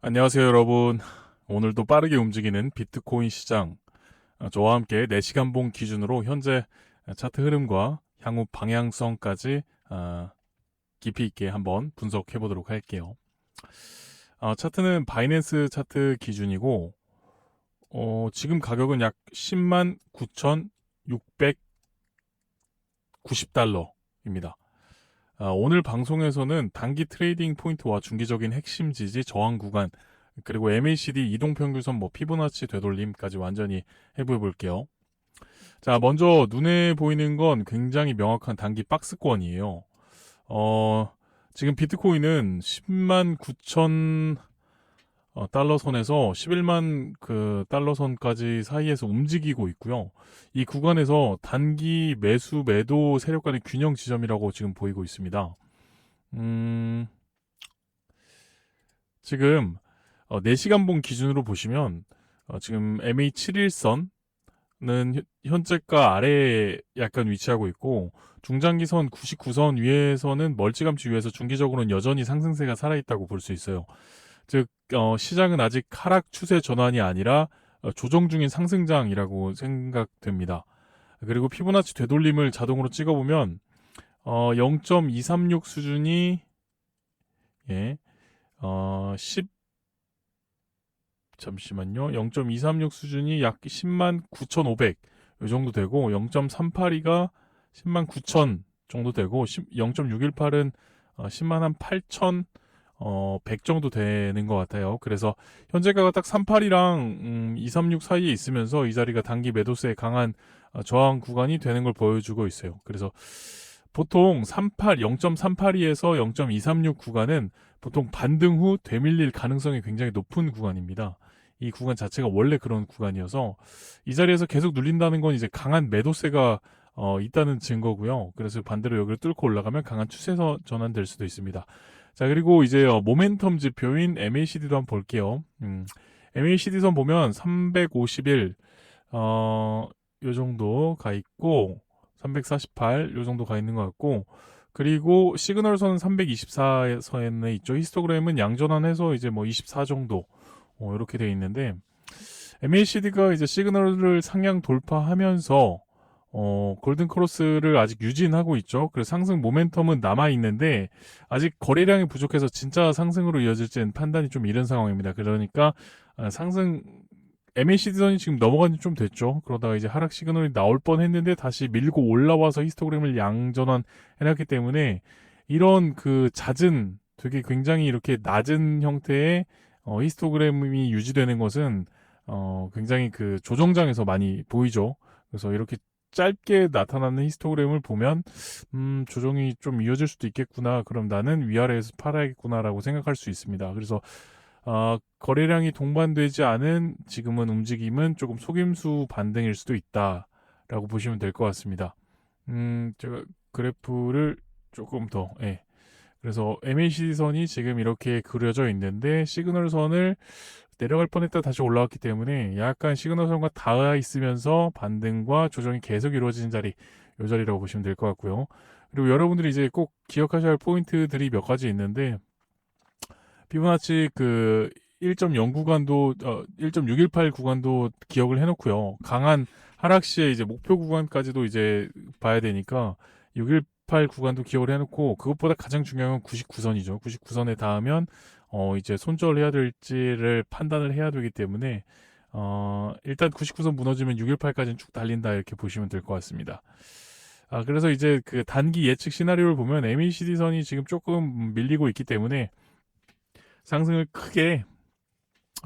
안녕하세요, 여러분. 오늘도 빠르게 움직이는 비트코인 시장. 어, 저와 함께 4시간 봉 기준으로 현재 차트 흐름과 향후 방향성까지 어, 깊이 있게 한번 분석해 보도록 할게요. 어, 차트는 바이낸스 차트 기준이고, 어, 지금 가격은 약 10만 9,690달러입니다. 아, 오늘 방송에서는 단기 트레이딩 포인트와 중기적인 핵심 지지 저항 구간 그리고 MACD 이동평균선 뭐 피보나치 되돌림까지 완전히 해부해 볼게요. 자, 먼저 눈에 보이는 건 굉장히 명확한 단기 박스권이에요. 어, 지금 비트코인은 10만 9천 어, 달러 선에서 11만 그 달러 선까지 사이에서 움직이고 있고요. 이 구간에서 단기 매수 매도 세력 간의 균형 지점이라고 지금 보이고 있습니다. 음, 지금 어, 4시간 봉 기준으로 보시면 어, 지금 MA71선은 현재가 아래에 약간 위치하고 있고 중장기선 99선 위에서는 멀찌감치 위에서 중기적으로는 여전히 상승세가 살아있다고 볼 수 있어요. 즉 어, 시장은 아직 하락 추세 전환이 아니라 어, 조정 중인 상승장이라고 생각됩니다. 그리고 피보나치 되돌림을 자동으로 찍어보면 어, 0.236 수준이 예, 어, 10 잠시만요. 0.236 수준이 약 10만 9,500이 정도 되고 0.382가 10만 9천 정도 되고 0.618은 10만 한 8천 어, 100 정도 되는 것 같아요. 그래서 현재가가 딱 38이랑 음, 236 사이에 있으면서 이 자리가 단기 매도세에 강한 어, 저항 구간이 되는 걸 보여주고 있어요. 그래서 보통 38, 0.382에서 0.236 구간은 보통 반등 후 되밀릴 가능성이 굉장히 높은 구간입니다. 이 구간 자체가 원래 그런 구간이어서 이 자리에서 계속 눌린다는 건 이제 강한 매도세가 어, 있다는 증거고요. 그래서 반대로 여기를 뚫고 올라가면 강한 추세서 전환될 수도 있습니다. 자, 그리고 이제 어, 모멘텀 지표인 MACD도 한번 볼게요. 음, MACD 선 보면 351, 어, 요 정도 가 있고, 348, 요 정도 가 있는 것 같고, 그리고 시그널 선은 324선에 있죠. 히스토그램은 양전환해서 이제 뭐 24 정도, 어, 이렇게 돼 있는데, MACD가 이제 시그널을 상향 돌파하면서, 어, 골든 크로스를 아직 유지하고 있죠. 그래서 상승 모멘텀은 남아 있는데 아직 거래량이 부족해서 진짜 상승으로 이어질지는 판단이 좀 이른 상황입니다. 그러니까 아, 상승 MACD선이 지금 넘어간 지 좀 됐죠. 그러다가 이제 하락 시그널이 나올 뻔 했는데 다시 밀고 올라와서 히스토그램을 양전환 해놨기 때문에 이런 그 잦은 되게 굉장히 이렇게 낮은 형태의 어, 히스토그램이 유지되는 것은 어, 굉장히 그 조정장에서 많이 보이죠. 그래서 이렇게 짧게 나타나는 히스토그램을 보면 음, 조정이 좀 이어질 수도 있겠구나. 그럼 나는 위아래에서 팔아야겠구나라고 생각할 수 있습니다. 그래서 어, 거래량이 동반되지 않은 지금은 움직임은 조금 속임수 반등일 수도 있다라고 보시면 될 것 같습니다. 음, 제가 그래프를 조금 더 예. 그래서 MACD 선이 지금 이렇게 그려져 있는데 시그널 선을 내려갈 뻔했다 다시 올라왔기 때문에 약간 시그널선과 닿아 있으면서 반등과 조정이 계속 이루어지는 자리, 이 자리라고 보시면 될 것 같고요. 그리고 여러분들이 이제 꼭 기억하셔야 할 포인트들이 몇 가지 있는데 피부나치 그 1.0 구간도 어, 1.618 구간도 기억을 해놓고요. 강한 하락 시에 이제 목표 구간까지도 이제 봐야 되니까 618 구간도 기억을 해놓고 그것보다 가장 중요한 건 99선이죠. 99선에 닿으면 어, 이제 손절해야 될지를 판단을 해야 되기 때문에 어, 일단 99선 무너지면 618까지는 쭉 달린다 이렇게 보시면 될 것 같습니다. 아, 그래서 이제 그 단기 예측 시나리오를 보면 MACD 선이 지금 조금 밀리고 있기 때문에 상승을 크게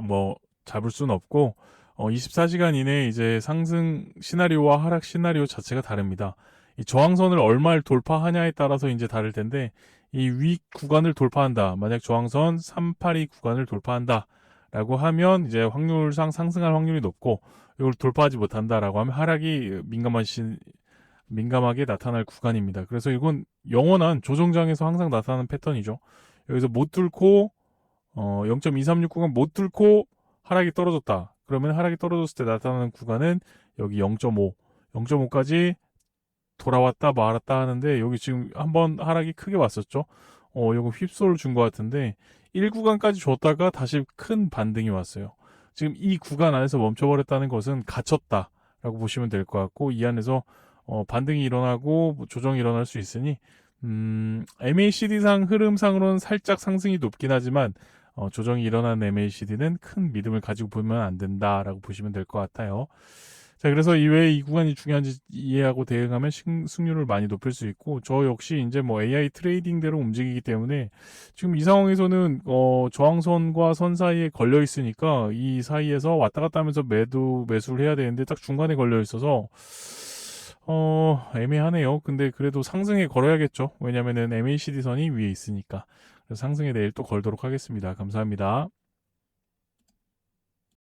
뭐 잡을 수는 없고 어, 24시간 이내에 이제 상승 시나리오와 하락 시나리오 자체가 다릅니다. 이 저항선을 얼마를 돌파하냐에 따라서 이제 다를 텐데 이 위 구간을 돌파한다. 만약 저항선 382 구간을 돌파한다. 라고 하면 이제 확률상 상승할 확률이 높고 이걸 돌파하지 못한다라고 하면 하락이 민감한 시, 민감하게 나타날 구간입니다. 그래서 이건 영원한 조정장에서 항상 나타나는 패턴이죠. 여기서 못 뚫고 어, 0.236 구간 못 뚫고 하락이 떨어졌다. 그러면 하락이 떨어졌을 때 나타나는 구간은 여기 0.5, 0.5까지 돌아왔다 말았다 하는데 여기 지금 한번 하락이 크게 왔었죠. 어, 요거 휩솔 준것 같은데 1구간까지 줬다가 다시 큰 반등이 왔어요. 지금 이 구간 안에서 멈춰버렸다는 것은 갇혔다라고 보시면 될 것 같고 이 안에서 어, 반등이 일어나고 뭐 조정이 일어날 수 있으니 음, MACD상 흐름상으로는 살짝 상승이 높긴 하지만 어, 조정이 일어난 MACD는 큰 믿음을 가지고 보면 안 된다라고 보시면 될 것 같아요. 자, 그래서 이왜이 구간이 중요한지 이해하고 대응하면 승, 승률을 많이 높일 수 있고, 저 역시 이제 뭐 AI 트레이딩대로 움직이기 때문에 지금 이 상황에서는 어, 저항선과 선 사이에 걸려 있으니까 이 사이에서 왔다 갔다 하면서 매도 매수를 해야 되는데 딱 중간에 걸려 있어서 어, 애매하네요. 근데 그래도 상승에 걸어야겠죠. 왜냐면은 MACD 선이 위에 있으니까. 그래서 상승에 내일 또 걸도록 하겠습니다. 감사합니다.